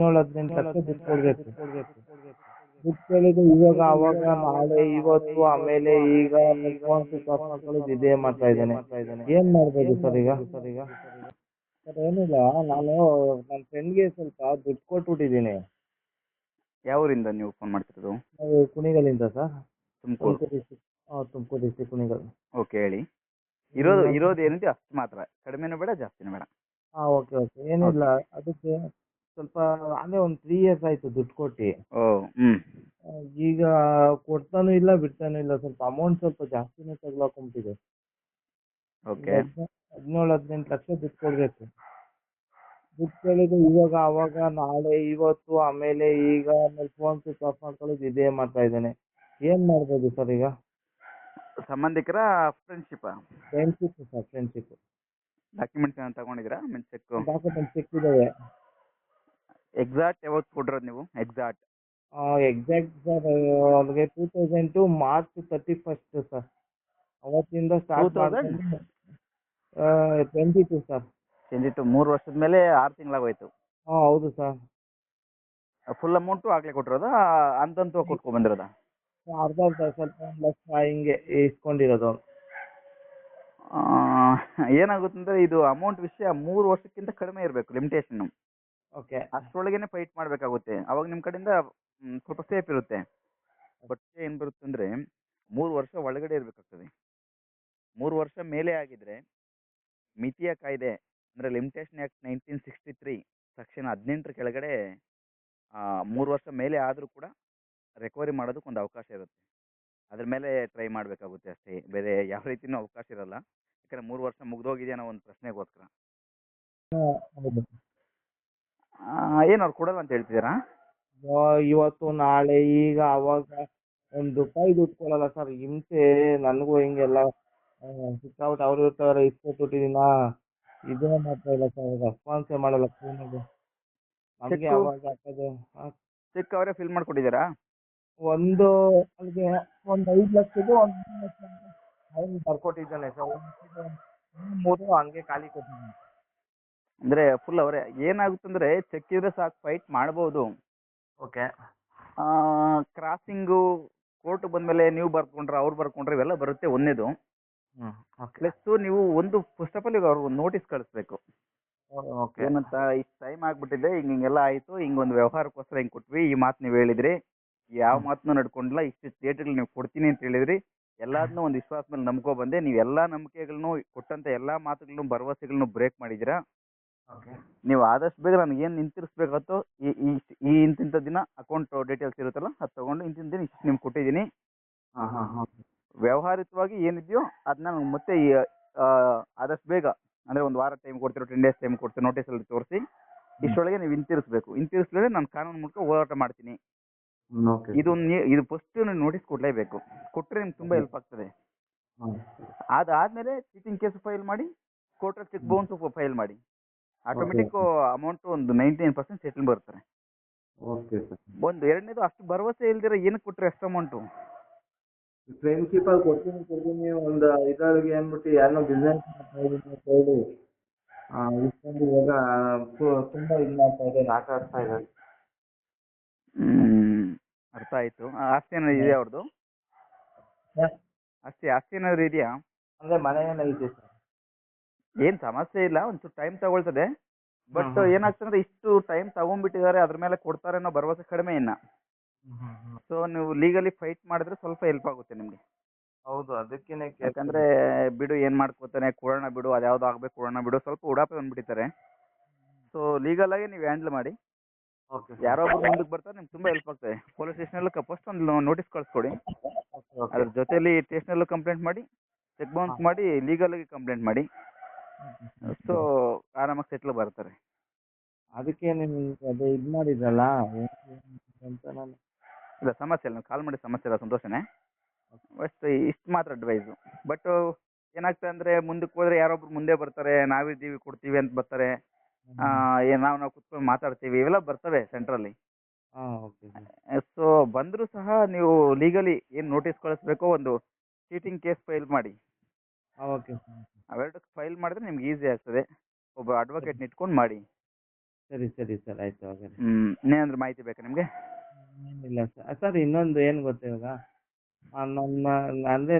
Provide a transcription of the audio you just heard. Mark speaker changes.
Speaker 1: ಹದಿನೇಳು ಹದಿನೆಂಟು ಲಕ್ಷ ದುಡ್ಡು ಕೊಡಬೇಕು. ದುಡ್ಡು ಕೇಳಿದ್ರೆ ಇವಾಗ ಅವಾಗ ನಾಳೆ ಇವತ್ತು ಆಮೇಲೆ ಈಗ ಫೋನ್ ಸ್ವಿಚ್ ಆಫ್ ಮಾಡ್ಕೊಳ್ಳೋದು ಇದೇ ಮಾಡ್ತಾ ಇದ್ದಾನೆ. ಏನ್ ಮಾಡ್ಬೋದು ಸರ್ ಈಗ? ಸರ್ ಈಗ ಸರ್ ಏನಿಲ್ಲ ನಾನು ನನ್ನ ಫ್ರೆಂಡ್ಗೆ ಸ್ವಲ್ಪ ದುಡ್ಡು ಕೊಟ್ಬಿಟ್ಟಿದ್ದೀನಿ.
Speaker 2: ಯಾವ ಊರಿಂದ ನೀವು ಫೋನ್ ಮಾಡ್ತಿರೋದು?
Speaker 1: ನಾವು ಕುಣಿಗಲಿಂದ ಸರ್.
Speaker 2: ತುಮಕೂರು.
Speaker 1: ತುಮಕೂರು ಡಿಸ್ಟಿಕ್ ಹಾಂ ತುಮಕೂರು ಡಿಸ್ಟಿಕ್ ಕುಣಿಗಲ್.
Speaker 2: ಓಕೆ ಹೇಳಿ. ಇರೋದು ಇರೋದು ಏನಿದೆ ಅಷ್ಟು ಮಾತ್ರ. ಕಡಿಮೆನೂ ಬೇಡ ಜಾಸ್ತಿನೂ ಬೇಡ.
Speaker 1: ಹಾಂ ಓಕೆ ಓಕೆ. ಏನಿಲ್ಲ ಅದಕ್ಕೆ ಸ್ವಲ್ಪ ಅಂದರೆ ಒಂದು ತ್ರೀ ಇಯರ್ಸ್ ಆಯ್ತು ದುಡ್ಡು ಕೊಟ್ಟು.
Speaker 2: ಓ
Speaker 1: ಈಗ ಕೊಡ್ತಾನೂ ಇಲ್ಲ ಬಿಡ್ತಾನೂ ಇಲ್ಲ ಸ್ವಲ್ಪ ಅಮೌಂಟ್ ಸ್ವಲ್ಪ ಜಾಸ್ತಿನೇ ತಗ್ಲಾಕೊಂಬಿಟ್ಟಿದೆ.
Speaker 2: ಓಕೆ
Speaker 1: ಹದಿನೇಳು ಹದಿನೆಂಟು ಲಕ್ಷ ದುಡ್ಡು ಕೊಡ್ಬೇಕು. ದುಡ್ಡು ಕೇಳಿದ್ರೆ ಇವಾಗ ಅವಾಗ ನಾಳೆ ಇವತ್ತು ಆಮೇಲೆ ಈಗ ಆಮೇಲೆ ಫೋನ್ ಸ್ವಿಚ್ ಆಫ್ ಮಾಡ್ಕೊಳ್ಳೋದು ಇದೇ ಮಾಡ್ತಾ ಇದ್ದಾನೆ. ಏನ್ ಮಾಡ್ಬೋದು ಸರ್ ಈಗ?
Speaker 2: ಸಂಬಂಧಿಕರ friendship
Speaker 1: friendship sir friendship
Speaker 2: documents ಏನಾದ್ರು ತಗೊಂಡಿದ್ದೀರಾ? ಮೀನ್ಸ್ ಚೆಕ್
Speaker 1: ಡಾಕ್ಯುಮೆಂಟ್ ಚೆಕ್ ಇದ್ದಾವೆ
Speaker 2: ಎಕ್ಸಾಕ್ಟ್ ಯಾವತ್ ಕೊಟ್ಟಿರೋದು ನೀವು? ಎಕ್ಸಾಕ್ಟ್
Speaker 1: ಎಕ್ಸಾಕ್ಟ್ ಸರ್ ಅವ್ರಿಗೆ two thousand two March thirty first sir ಅವತ್ತಿಂದ ಸ್ಟಾರ್ಟ್
Speaker 2: 2000?
Speaker 1: ಟ್ವೆಂಟಿ ಟು ಸರ್
Speaker 2: ಚೆಂಜಿಟ್ಟು ಮೂರು ವರ್ಷದ ಮೇಲೆ ಆರು ತಿಂಗಳಾಗೋಯ್ತು.
Speaker 1: ಹಾಂ ಹೌದು ಸರ್
Speaker 2: ಫುಲ್ ಅಮೌಂಟು ಆಗಲೇ ಕೊಟ್ಟಿರೋದು? ಅಂತಂತೂ ಕೊಟ್ಕೊ ಬಂದಿರೋದ?
Speaker 1: ಅರ್ಧ ಅರ್ಧ ಸ್ವಲ್ಪ ಒಂದು ಲಕ್ಷ ಹಿಂಗೆ ಇಸ್ಕೊಂಡಿರೋದು
Speaker 2: ಆ, ಏನಾಗುತ್ತೆ ಅಂದ್ರೆ ಇದು ಅಮೌಂಟ್ ವಿಷಯ ಮೂರು ವರ್ಷಕ್ಕಿಂತ ಕಡಿಮೆ ಇರಬೇಕು ಲಿಮಿಟೇಷನ್
Speaker 1: ಓಕೆ.
Speaker 2: ಅಷ್ಟರೊಳಗೇನೆ ಫೈಟ್ ಮಾಡಬೇಕಾಗುತ್ತೆ. ಅವಾಗ ನಿಮ್ಮ ಕಡೆಯಿಂದ ಮ್, ಸ್ವಲ್ಪ ಸೇಫ್ ಇರುತ್ತೆ. ಬಟ್ ಏನು ಬರುತ್ತೆ ಅಂದ್ರೆ ಮೂರು ವರ್ಷ ಒಳಗಡೆ ಇರಬೇಕಾಗ್ತದೆ. ಮೂರು ವರ್ಷ ಮೇಲೆ ಆಗಿದ್ರೆ ಮಿತಿಯ ಕಾಯ್ದೆ ಅಂದ್ರೆ limitation act nineteen sixty three section ಹದಿನೆಂಟರ ಕೆಳಗಡೆ ಆ, ಮೂರು ವರ್ಷ ಮೇಲೆ ಆದರೂ ಕೂಡ ರಿಕವರಿ ಮಾಡೋದಕ್ಕೆ ಒಂದು ಅವಕಾಶ ಇರುತ್ತೆ. ಅದ್ರ ಮೇಲೆ ಟ್ರೈ ಮಾಡಬೇಕಾಗುತ್ತೆ ಅಷ್ಟೇ. ಬೇರೆ ಯಾವ ರೀತಿನೂ ಅವಕಾಶ ಇರಲ್ಲ. ಯಾಕಂದ್ರೆ ಮೂರು ವರ್ಷ ಮುಗ್ದೋಗಿದೆ ಅನ್ನೋ ಒಂದು ಪ್ರಶ್ನೆಗೋಸ್ಕರ.
Speaker 1: ಹೌದು.
Speaker 2: ಏನು ಅವ್ರು ಕೊಡಲ್ಲ ಅಂತ ಹೇಳ್ತಿದ್ದೀರಾ?
Speaker 1: ಇವ- ಇವತ್ತು ನಾಳೆ ಈಗ ಅವಾಗ ಒಂದು ರೂಪಾಯಿ ದುಡ್ಡು ಕೊಡಲ್ಲ ಸರ್ ಹಿಂಸೆ ನನಗೂ ಹಿಂಗೆಲ್ಲ. ಸಿಕ್ಕಾಬಿಟ್ಟು ಅವ್ರು ಇರ್ತಾರೆ ಇಸ್ಕೊಟ್ಬಿಟ್ಟಿದ್ದೀನ ಇದೇ ಮಾಡ್ತಾ ಇಲ್ಲ ಸರ್ ರೆಸ್ಪಾನ್ಸೇ ಮಾಡಲ್ಲ ಫೋನಿಗೆ ನಮಗೆ
Speaker 2: ಚೆಕ್ಕು?
Speaker 1: ಅವಾಗ ಹಾಕೋದು ಆ,
Speaker 2: ಚೆಕ್ ಅವರೇ ಫಿಲ್ ಮಾಡಿಕೊಟ್ಟಿದ್ದೀರಾ?
Speaker 1: ಒಂದು ಅಲ್ಲಿಗೆ ಒಂದು ಐದು ಲಕ್ಷದ್ದು ಒಂದು ಮೂರು ಲಕ್ಷ ಅವ್ನು ಬರ್ಕೊಟ್ಟಿದ್ದಾನೆ ಸರ್ ಮೂರು ಹಂಗೆ ಖಾಲಿ ಕೊಟ್ಟಿದ್ದಾನೆ.
Speaker 2: ಅಂದ್ರೆ ಫುಲ್ ಅವರೇ. ಏನಾಗುತ್ತಂದ್ರೆ ಚೆಕ್ ಇದ್ರೆ ಸಾಕು ಫೈಟ್ ಮಾಡ್ಬೋದು.
Speaker 1: ಓಕೆ
Speaker 2: ಕ್ರಾಸಿಂಗು ಕೋರ್ಟ್ ಬಂದ್ಮೇಲೆ ನೀವು ಬರ್ಕೊಂಡ್ರೆ ಅವ್ರು ಬರ್ಕೊಂಡ್ರೆ ಇವೆಲ್ಲ ಬರುತ್ತೆ ಒಂದೇದು. ಪ್ಲಸ್ ನೀವು ಒಂದು ಫಸ್ಟ್ ಆಫ್ ಆಲ್ ಈಗ ಒಂದು ನೋಟಿಸ್ ಕಳಿಸ್ಬೇಕು.
Speaker 1: ಓಕೆ
Speaker 2: ಏನಂತ ಇಷ್ಟು ಟೈಮ್ ಆಗ್ಬಿಟ್ಟಿದೆ ಹಿಂಗೆ ಹಿಂಗೆಲ್ಲ ಆಯ್ತು ಹಿಂಗ್ ಒಂದು ವ್ಯವಹಾರಕ್ಕೋಸ್ಕರ ಹಿಂಗ್ ಕೊಟ್ವಿ ಈ ಮಾತು ನೀವು ಹೇಳಿದ್ರಿ. ಯಾವ ಮಾತನ್ನು ನಡ್ಕೊಂಡಿಲ್ಲ ಇಷ್ಟು ಡೇಟ್ಗಳು ನೀವು ಕೊಡ್ತೀನಿ ಅಂತ ಹೇಳಿದ್ರಿ. ಎಲ್ಲದನ್ನೂ ಒಂದು ವಿಶ್ವಾಸ ಮೇಲೆ ನಂಬ್ಕೊ ಬಂದೆ. ನೀವು ಎಲ್ಲ ನಂಬಿಕೆಗಳನ್ನು ಕೊಟ್ಟಂತ ಎಲ್ಲ ಮಾತುಗಳನ್ನು ಭರವಸೆಗಳನ್ನು ಬ್ರೇಕ್ ಮಾಡಿದ್ದೀರಾ? ನೀವು ಆದಷ್ಟು ಬೇಗ ನನಗೆ ಏನು ನಿಂತಿರಿಸ್ಬೇಕಾಗುತ್ತೋ ಈ ಈ ಈ ಇಂತಿಂಥ ದಿನ ಅಕೌಂಟ್ ಡೀಟೇಲ್ಸ್ ಇರುತ್ತಲ್ಲ ಅದು ತಗೊಂಡು ಇಂತಿಂತ ದಿನ ಇಷ್ಟು ನಿಮ್ಗೆ ಕೊಟ್ಟಿದ್ದೀನಿ.
Speaker 1: ವ್ಯವಹಾರಿಕವಾಗಿ
Speaker 2: ವ್ಯವಹಾರಿತವಾಗಿ ಏನಿದೆಯೋ ಅದನ್ನ ನಾನು ಮತ್ತೆ ಈ, ಆದಷ್ಟು ಬೇಗ ಅಂದರೆ ಒಂದು ವಾರ ಟೈಮ್ ಕೊಡ್ತೀರೋ ಟೆನ್ ಡೇಸ್ ಟೈಮ್ ಕೊಡ್ತೀರೋ ನೋಟಿಸಲ್ಲಿ ತೋರಿಸಿ ಇಷ್ಟೊಳಗೆ ನೀವು ಹಿಂತಿರ್ಸ್ಬೇಕು ಹಿಂತಿರಿಸಿದ್ರೆ ನಾನು ಕಾನೂನು ಮೂಲಕ ಹೋರಾಟ ಮಾಡ್ತೀನಿ.
Speaker 1: ಓಕೆ
Speaker 2: ಇದು ಫಸ್ಟ್ ನೋಟಿಸ್ ಕೊಡಲೇಬೇಕು. ಕೊಟ್ಟರೆ ನಿಮ್ಗೆ ತುಂಬ ಹೆಲ್ಪ್ ಆಗ್ತದೆ. ಅದಾದ್ಮೇಲೆ ಚೀಟಿಂಗ್ ಕೇಸ್ ಫೈಲ್ ಮಾಡಿ ಕೋರ್ಟಲ್ಲಿ ಚೆಕ್ ಬೌನ್ಸ್ ಫೈಲ್ ಮಾಡಿ. ಆಟೋಮೆಟಿಕ್ ಅಮೌಂಟ್ ಒಂದು ನೈಂಟಿ ನೈನ್ ಪರ್ಸೆಂಟ್ ಸೆಟಲ್ ಬರ್ತಾರೆ
Speaker 1: ಓಕೆ ಸರ್
Speaker 2: ಒಂದು ಎರಡನೇದು ಅಷ್ಟು ಭರವಸೆ ಇಲ್ದಿರ ಏನಕ್ಕೆ ಕೊಟ್ಟರೆ ಅಷ್ಟು ಅಮೌಂಟು
Speaker 1: ಫ್ರೆಂಡ್ಶಿಪ್ಪಲ್ಲಿ ಕೊಡ್ತೀನಿ ಕೊಡ್ತೀನಿ ಒಂದು ಇದ್ರೊಳಗೆ ಅಂದ್ಬಿಟ್ಟು ಯಾರನ್ನೋ ಬಿಸ್ನೆಸ್ ಮಾಡ್ತಾ ಇದ್ದೀನಿ ಅಂತ ಹೇಳಿ ಇಸ್ಕೊಂಡು ಇವಾಗ ತು- ತುಂಬ ಇದು ಮಾಡ್ತಾ ಇದ್ದಾರೆ ಆಟ ಆಡ್ತಾ ಇದ್ದಾರೆ.
Speaker 2: ಹ್ಮ್ ಅರ್ಥ ಆಯ್ತು. ಆ, ಆಸ್ತಿ ಏನಾದ್ರು ಇದೆಯಾ ಅವ್ರದ್ದು ಆಸ್ತಿ ಆಸ್ತಿ ಏನಾದ್ರು ಇದೆಯಾ?
Speaker 1: ಅಂದ್ರೆ ಮನೆ ಇದೆ ಸರ್
Speaker 2: ಏನ್ ಸಮಸ್ಯೆ ಇಲ್ಲ ಒಂಚೂರು ಟೈಮ್ ತಗೊಳ್ತದೆ. ಬಟ್. ಏನಾಗ್ತದೆ ಇಷ್ಟು ಟೈಮ್ ತಗೊಂಡ್ಬಿಟ್ಟಿದ್ದಾರೆ ಅದ್ರ ಮೇಲೆ ಕೊಡ್ತಾರೆ ಅನ್ನೋ ಭರವಸೆ ಕಡಿಮೆ ಇನ್ನ. ಸೊ ನೀವು ಲೀಗಲಿ ಫೈಟ್ ಮಾಡಿದ್ರೆ ಸ್ವಲ್ಪ ಹೆಲ್ಪ್ ಆಗುತ್ತೆ ನಿಮ್ಗೆ.
Speaker 1: ಹೌದು ಅದಕ್ಕೇನೆ
Speaker 2: ಯಾಕಂದ್ರೆ ಬಿಡು ಏನ್ ಮಾಡ್ಕೋತಾನೆ ಕೊಡೋಣ ಬಿಡು ಅದ್ಯಾವ್ದು ಆಗ್ಬೇಕು ಕೊಡೋಣ ಬಿಡು ಸ್ವಲ್ಪ ಉಡಾಪೆ ಬಂದ್ಬಿಟ್ಟಿದ್ದಾರೆ. ಸೊ ಲೀಗಲ್ ಆಗಿ ನೀವು ಹ್ಯಾಂಡಲ್ ಮಾಡಿ. ಯಾರೋ ಒಬ್ರು ಮುಂದಕ್ಕೆ ಬರ್ತಾರೆ ನಿಮ್ಗೆ ತುಂಬಾ ಹೆಲ್ಪ್ ಆಗ್ತದೆ. ಪೊಲೀಸ್ ಸ್ಟೇಷನಲ್ಲಿ ಫಸ್ಟ್ ಒಂದು ನೋಟಿಸ್ ಕಳಿಸ್ಕೊಡಿ. ಅದ್ರ ಜೊತೆಲಿ ಸ್ಟೇಷನಲ್ಲೂ ಕಂಪ್ಲೇಂಟ್ ಮಾಡಿ ಚೆಕ್ ಬೌನ್ಸ್ ಮಾಡಿ ಲೀಗಲ್ ಆಗಿ ಕಂಪ್ಲೇಂಟ್ ಮಾಡಿ. ಸೊ ಆರಾಮಾಗಿ ಸೆಟ್ಲ್ ಬರ್ತಾರೆ.
Speaker 1: ಅದಕ್ಕೆ ನಿಮ್ಗೆ ಅದು ಇದು ಮಾಡಿದ್ರಲ್ಲ ಅಂತ ನಾನು.
Speaker 2: ಇಲ್ಲ ಸಮಸ್ಯೆ ಇಲ್ಲ ಕಾಲ್ ಮಾಡಿ ಸಮಸ್ಯೆ ಇಲ್ಲ ಸಂತೋಷನೇ. ಬಟ್ ಇಷ್ಟು ಮಾತ್ರ ಅಡ್ವೈಸ್ ಬಟ್ ಏನಾಗ್ತದೆ ಅಂದ್ರೆ ಮುಂದಕ್ಕೆ ಹೋದ್ರೆ ಯಾರೊಬ್ರು ಮುಂದೆ ಬರ್ತಾರೆ ನಾವಿದ್ದೀವಿ ಕೊಡ್ತೀವಿ ಅಂತ ಬರ್ತಾರೆ. ನಾವು ನಾವು ಕುತ್ಕೊಂಡು ಮಾತಾಡ್ತೀವಿ ಇವೆಲ್ಲ ಬರ್ತವೆ ಸೆಂಟ್ರಲ್ಲಿ ಸೊ ಬಂದರೂ ಸಹ ನೀವು ಲೀಗಲಿ ಏನು ನೋಟಿಸ್ ಕಳಿಸ್ಬೇಕೋ ಒಂದು ಚೀಟಿಂಗ್ ಕೇಸ್ ಫೈಲ್ ಮಾಡಿ.
Speaker 1: ಓಕೆ
Speaker 2: ಅವೆರಡಕ್ಕೆ ಫೈಲ್ ಮಾಡಿದ್ರೆ ನಿಮ್ಗೆ ಈಸಿ ಆಗ್ತದೆ. ಒಬ್ಬ ಅಡ್ವೊಕೇಟ್ ಇಟ್ಕೊಂಡು ಮಾಡಿ.
Speaker 1: ಸರಿ ಸರಿ ಸರ್ ಆಯ್ತು ಹಾಗಾದ್ರೆ.
Speaker 2: ಹ್ಞೂ ಅಂದ್ರೆ ಮಾಹಿತಿ ಬೇಕಾ ನಿಮಗೆ?
Speaker 1: ಇಲ್ಲ ಸರ್. ಸರ್ ಇನ್ನೊಂದು ಏನು ಗೊತ್ತಾ ಇವಾಗ ನಮ್ಮ ಅಂದರೆ